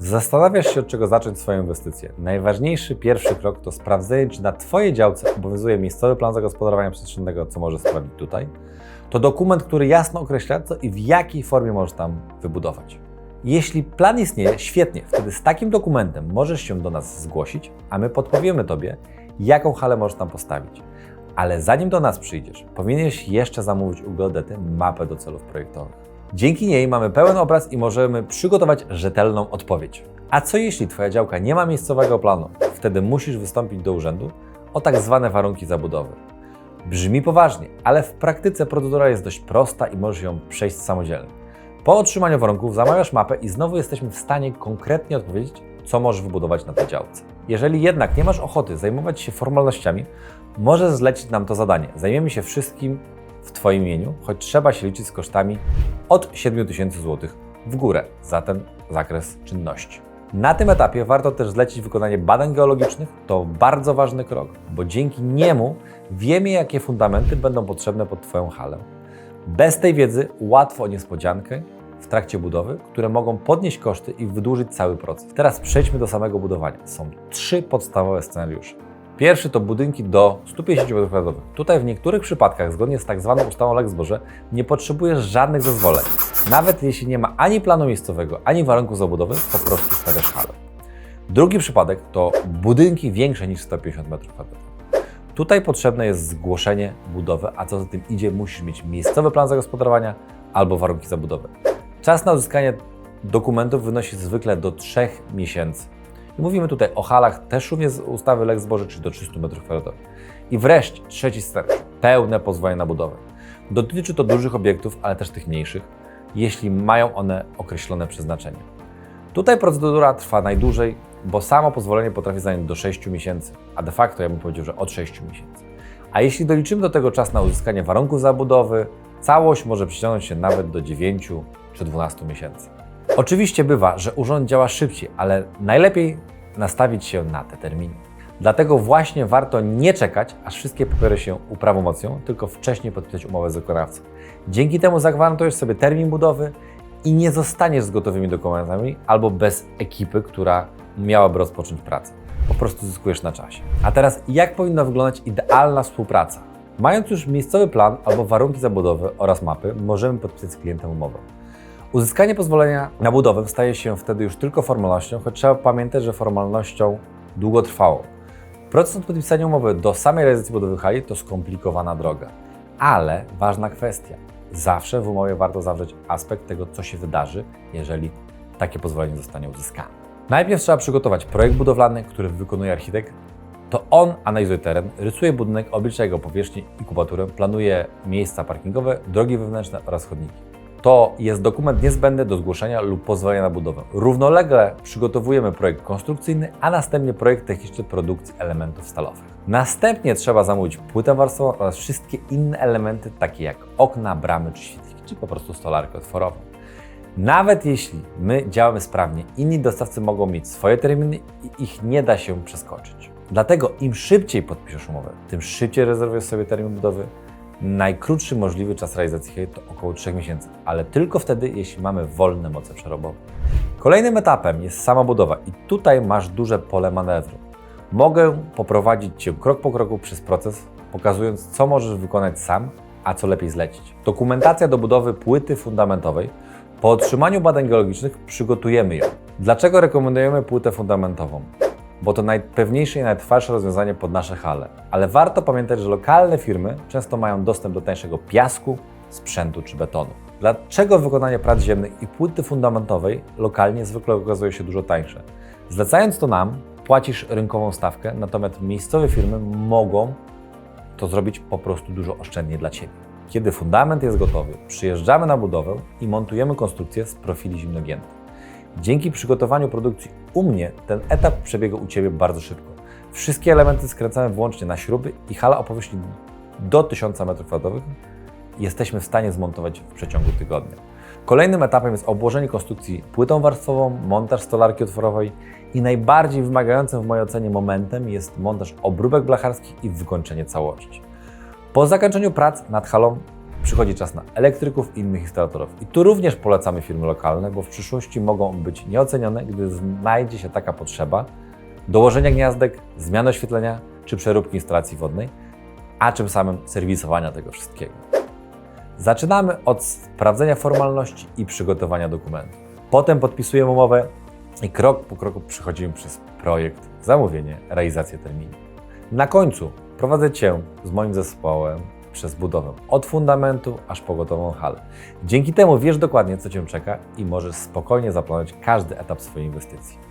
Zastanawiasz się, od czego zacząć swoją inwestycję. Najważniejszy pierwszy krok to sprawdzenie, czy na Twojej działce obowiązuje miejscowy plan zagospodarowania przestrzennego, co możesz sprawdzić tutaj. To dokument, który jasno określa, co i w jakiej formie możesz tam wybudować. Jeśli plan istnieje, świetnie, wtedy z takim dokumentem możesz się do nas zgłosić, a my podpowiemy Tobie, jaką halę możesz tam postawić. Ale zanim do nas przyjdziesz, powinieneś jeszcze zamówić u Geodety mapę do celów projektowych. Dzięki niej mamy pełen obraz i możemy przygotować rzetelną odpowiedź. A co jeśli Twoja działka nie ma miejscowego planu? Wtedy musisz wystąpić do urzędu o tak zwane warunki zabudowy. Brzmi poważnie, ale w praktyce procedura jest dość prosta i możesz ją przejść samodzielnie. Po otrzymaniu warunków zamawiasz mapę i znowu jesteśmy w stanie konkretnie odpowiedzieć, co możesz wybudować na tej działce. Jeżeli jednak nie masz ochoty zajmować się formalnościami, możesz zlecić nam to zadanie. Zajmiemy się wszystkim w Twoim imieniu, choć trzeba się liczyć z kosztami od 7000 zł w górę za ten zakres czynności. Na tym etapie warto też zlecić wykonanie badań geologicznych. To bardzo ważny krok, bo dzięki niemu wiemy, jakie fundamenty będą potrzebne pod Twoją halę. Bez tej wiedzy łatwo o niespodziankę w trakcie budowy, które mogą podnieść koszty i wydłużyć cały proces. Teraz przejdźmy do samego budowania. Są trzy podstawowe scenariusze. Pierwszy to budynki do 150 m2. Tutaj w niektórych przypadkach, zgodnie z tak zwaną ustawą Lex Boże, nie potrzebujesz żadnych zezwoleń. Nawet jeśli nie ma ani planu miejscowego, ani warunków zabudowy, po prostu stawiasz halę. Drugi przypadek to budynki większe niż 150 m2. Tutaj potrzebne jest zgłoszenie budowy, a co za tym idzie, musisz mieć miejscowy plan zagospodarowania albo warunki zabudowy. Czas na uzyskanie dokumentów wynosi zwykle do 3 miesięcy. Mówimy tutaj o halach też również z ustawy Lex Boże, czyli do 300 m2. I wreszcie trzeci scenariusz, pełne pozwolenie na budowę. Dotyczy to dużych obiektów, ale też tych mniejszych, jeśli mają one określone przeznaczenie. Tutaj procedura trwa najdłużej, bo samo pozwolenie potrafi zająć do 6 miesięcy, a de facto ja bym powiedział, że od 6 miesięcy. A jeśli doliczymy do tego czas na uzyskanie warunków zabudowy, całość może przyciągnąć się nawet do 9 czy 12 miesięcy. Oczywiście bywa, że urząd działa szybciej, ale najlepiej nastawić się na te terminy. Dlatego właśnie warto nie czekać, aż wszystkie papiery się uprawomocnią, tylko wcześniej podpisać umowę z wykonawcą. Dzięki temu zagwarantujesz sobie termin budowy i nie zostaniesz z gotowymi dokumentami albo bez ekipy, która miałaby rozpocząć pracę. Po prostu zyskujesz na czasie. A teraz, jak powinna wyglądać idealna współpraca? Mając już miejscowy plan albo warunki zabudowy oraz mapy, możemy podpisać z klientem umowę. Uzyskanie pozwolenia na budowę staje się wtedy już tylko formalnością, choć trzeba pamiętać, że formalnością długotrwałą. Proces od podpisania umowy do samej realizacji budowy hali to skomplikowana droga. Ale ważna kwestia. Zawsze w umowie warto zawrzeć aspekt tego, co się wydarzy, jeżeli takie pozwolenie zostanie uzyskane. Najpierw trzeba przygotować projekt budowlany, który wykonuje architekt. To on analizuje teren, rysuje budynek, oblicza jego powierzchnię i kubaturę, planuje miejsca parkingowe, drogi wewnętrzne oraz chodniki. To jest dokument niezbędny do zgłoszenia lub pozwolenia na budowę. Równolegle przygotowujemy projekt konstrukcyjny, a następnie projekt techniczny produkcji elementów stalowych. Następnie trzeba zamówić płytę warstwową oraz wszystkie inne elementy, takie jak okna, bramy czy świetliki, czy po prostu stolarkę otworową. Nawet jeśli my działamy sprawnie, inni dostawcy mogą mieć swoje terminy i ich nie da się przeskoczyć. Dlatego im szybciej podpiszesz umowę, tym szybciej rezerwujesz sobie termin budowy. Najkrótszy możliwy czas realizacji hej to około 3 miesięcy, ale tylko wtedy, jeśli mamy wolne moce przerobowe. Kolejnym etapem jest sama budowa i tutaj masz duże pole manewru. Mogę poprowadzić Cię krok po kroku przez proces, pokazując, co możesz wykonać sam, a co lepiej zlecić. Dokumentacja do budowy płyty fundamentowej. Po otrzymaniu badań geologicznych przygotujemy ją. Dlaczego rekomendujemy płytę fundamentową? Bo to najpewniejsze i najtrwalsze rozwiązanie pod nasze hale. Ale warto pamiętać, że lokalne firmy często mają dostęp do tańszego piasku, sprzętu czy betonu. Dlaczego wykonanie prac ziemnych i płyty fundamentowej lokalnie zwykle okazuje się dużo tańsze? Zlecając to nam, płacisz rynkową stawkę, natomiast miejscowe firmy mogą to zrobić po prostu dużo oszczędniej dla Ciebie. Kiedy fundament jest gotowy, przyjeżdżamy na budowę i montujemy konstrukcję z profili zimnogiętych. Dzięki przygotowaniu produkcji u mnie ten etap przebiega u Ciebie bardzo szybko. Wszystkie elementy skręcamy wyłącznie na śruby i hala o powierzchni do 1000 m2 jesteśmy w stanie zmontować w przeciągu tygodnia. Kolejnym etapem jest obłożenie konstrukcji płytą warstwową, montaż stolarki otworowej i najbardziej wymagającym w mojej ocenie momentem jest montaż obróbek blacharskich i wykończenie całości. Po zakończeniu prac nad halą przychodzi czas na elektryków i innych instalatorów. I tu również polecamy firmy lokalne, bo w przyszłości mogą być nieocenione, gdy znajdzie się taka potrzeba dołożenia gniazdek, zmiany oświetlenia czy przeróbki instalacji wodnej, a czym samym serwisowania tego wszystkiego. Zaczynamy od sprawdzenia formalności i przygotowania dokumentów. Potem podpisujemy umowę i krok po kroku przechodzimy przez projekt, zamówienie, realizację terminu. Na końcu prowadzę Cię z moim zespołem przez budowę od fundamentu aż po gotową halę. Dzięki temu wiesz dokładnie, co Cię czeka i możesz spokojnie zaplanować każdy etap swojej inwestycji.